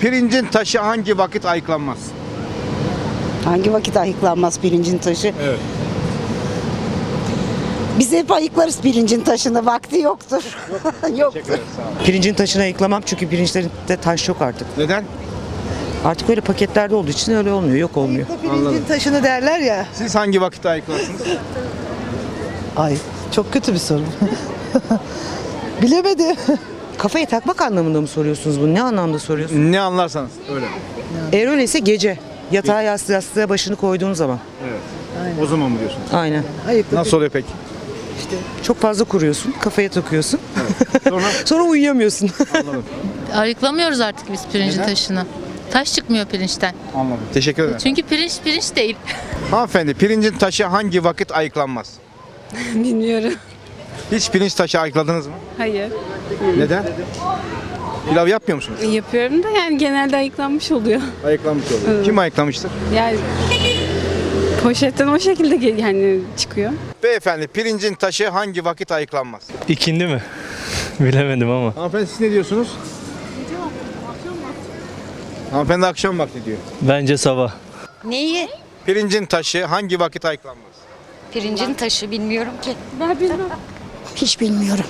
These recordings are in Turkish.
Pirincin taşı hangi vakit ayıklanmaz? Hangi vakit ayıklanmaz pirincin taşı? Evet. Biz hep ayıklarız pirincin taşını. Vakti yoktur. Yok. Teşekkür ederiz. Sağ olun. Pirincin taşını ayıklamam çünkü pirinçlerinde taş yok artık. Neden? Artık öyle paketlerde olduğu için öyle olmuyor, yok olmuyor. Anladım. taşını derler ya. Siz hangi vakitte ayıklarsınız? Ay çok kötü bir soru. Bilemedim. Kafaya takmak anlamında mı soruyorsunuz bunu? Ne anlamda soruyorsunuz? ne anlarsanız öyle. Eğer öyleyse gece. Yatağa yastığa, yastığa başını koyduğun zaman. Evet. O zaman mı diyorsunuz? Aynen. Ayıklı. Nasıl oluyor peki? Çok fazla kuruyorsun, kafaya takıyorsun. Sonra Sonra uyuyamıyorsun. anladım. Ayıklamıyoruz artık biz pirincin Neden? taşını. Taş çıkmıyor pirinçten. Anladım. Teşekkür ederim. Çünkü pirinç pirinç değil. Hanımefendi pirincin taşı hangi vakit ayıklanmaz? Bilmiyorum. Hiç pirinç taşı ayıkladınız mı? Hayır. Neden? Pilav yapmıyor musunuz? Yapıyorum da yani genelde ayıklanmış oluyor. Ayıklanmış oluyor. Kim ayıklamıştır? Yani poşetten o şekilde gel- yani çıkıyor. Beyefendi pirincin taşı hangi vakit ayıklanmaz? İkindi mi? Bilemedim ama. Hanımefendi siz ne diyorsunuz? Hanımefendi akşam vakti diyor. Bence sabah. Neyi? Pirincin taşı hangi vakit ayıklanmaz? Pirincin taşı bilmiyorum ki. Hiç bilmiyorum.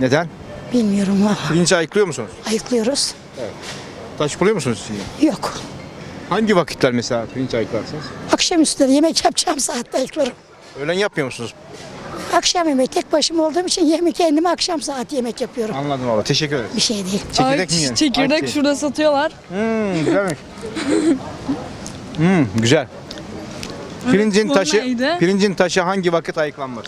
Neden? Bilmiyorum. ha. Pirinci ayıklıyor musunuz? Ayıklıyoruz. Taş buluyor musunuz? Yok. Hangi vakitler mesela pirinç ayıklarsınız? Akşam üstleri yemek yapacağım saatte ayıklarım. Öğlen yapmıyor musunuz? Akşam yemeği tek başıma olduğum için yemek kendime akşam saat yemek yapıyorum. Anladım valla. Teşekkür ederim. Bir şey değil. Çekirdek mi yiyin? Çekirdek Ayçiçeği. şurada satıyorlar. Hmm, güzelmiş. hmm, güzel. Pirincin taşı, neydi? pirincin taşı hangi vakit ayıklanmaz?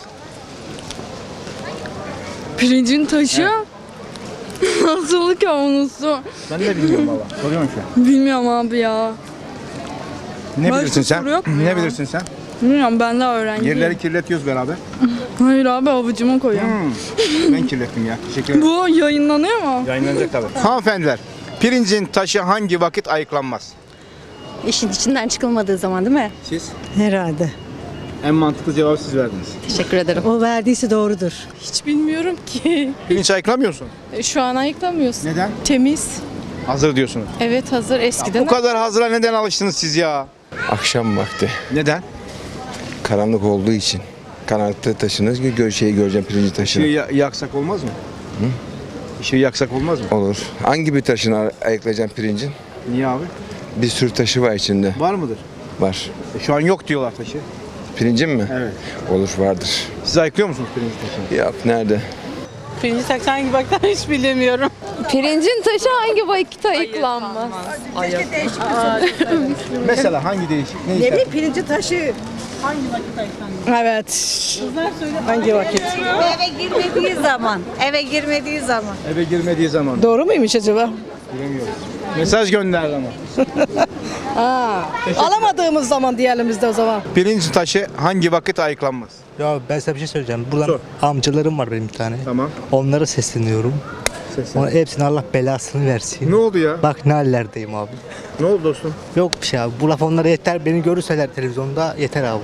Pirincin taşı? Nasıl olur ki onu su? Ben de bilmiyorum valla. Soruyorum an. Bilmiyorum abi ya. Ne Başka bilirsin sen? soru yok mu Ne ya? bilirsin sen? Bilmiyorum ben de öğrenciyim. Yerleri kirletiyoruz beraber. Hayır abi avucuma koyuyorum. Hmm, ben kirlettim ya. Teşekkür ederim. Bu yayınlanıyor mu? Yayınlanacak tabii. Hanımefendiler, pirincin taşı hangi vakit ayıklanmaz? İşin içinden çıkılmadığı zaman değil mi? Siz? Herhalde. En mantıklı cevabı siz verdiniz. Teşekkür ederim. O verdiyse doğrudur. Hiç bilmiyorum ki. Pirinç ayıklamıyor musun? Şu an ayıklamıyorsun. Neden? Temiz. Hazır diyorsunuz. Evet hazır eskiden. Bu kadar hazıra neden alıştınız siz ya? Akşam vakti. Neden? Karanlık olduğu için. Karanlıkta taşınız ki gör, şeyi göreceğim pirinci Işığı taşını. ya- yaksak olmaz mı? Hı? Işığı yaksak olmaz mı? Olur. Hangi bir taşını ayıklayacağım pirincin? Niye abi? Bir sürü taşı var içinde. Var mıdır? Var. E, şu an yok diyorlar taşı. Pirincin mi? Evet. Olur vardır. Siz ayıklıyor musunuz pirinç taşını? Yap nerede? Pirinci taşı hangi baktan hiç bilemiyorum. Pirincin taşı hangi vakitte ayıklanmaz? Mesela hangi değişik? Ne, Ne bileyim pirinci taşı. Evet. Hangi vakit? Eve girmediği zaman. Eve girmediği zaman. Eve girmediği zaman. Doğru muymuş acaba? Bilemiyoruz. Mesaj gönderdi ama. Alamadığımız zaman diyelim biz de o zaman. Pirinç taşı hangi vakit ayıklanmaz? Ya ben size bir şey söyleyeceğim. Buradan Sor. amcalarım var benim bir tane. Tamam. Onlara sesleniyorum. Seslen. Ona hepsine Allah belasını versin. Ne oldu ya? Bak ne hallerdeyim abi. Ne oldu dostum? Yok bir şey abi. Bu laf onlara yeter. Beni görürseler televizyonda yeter abi.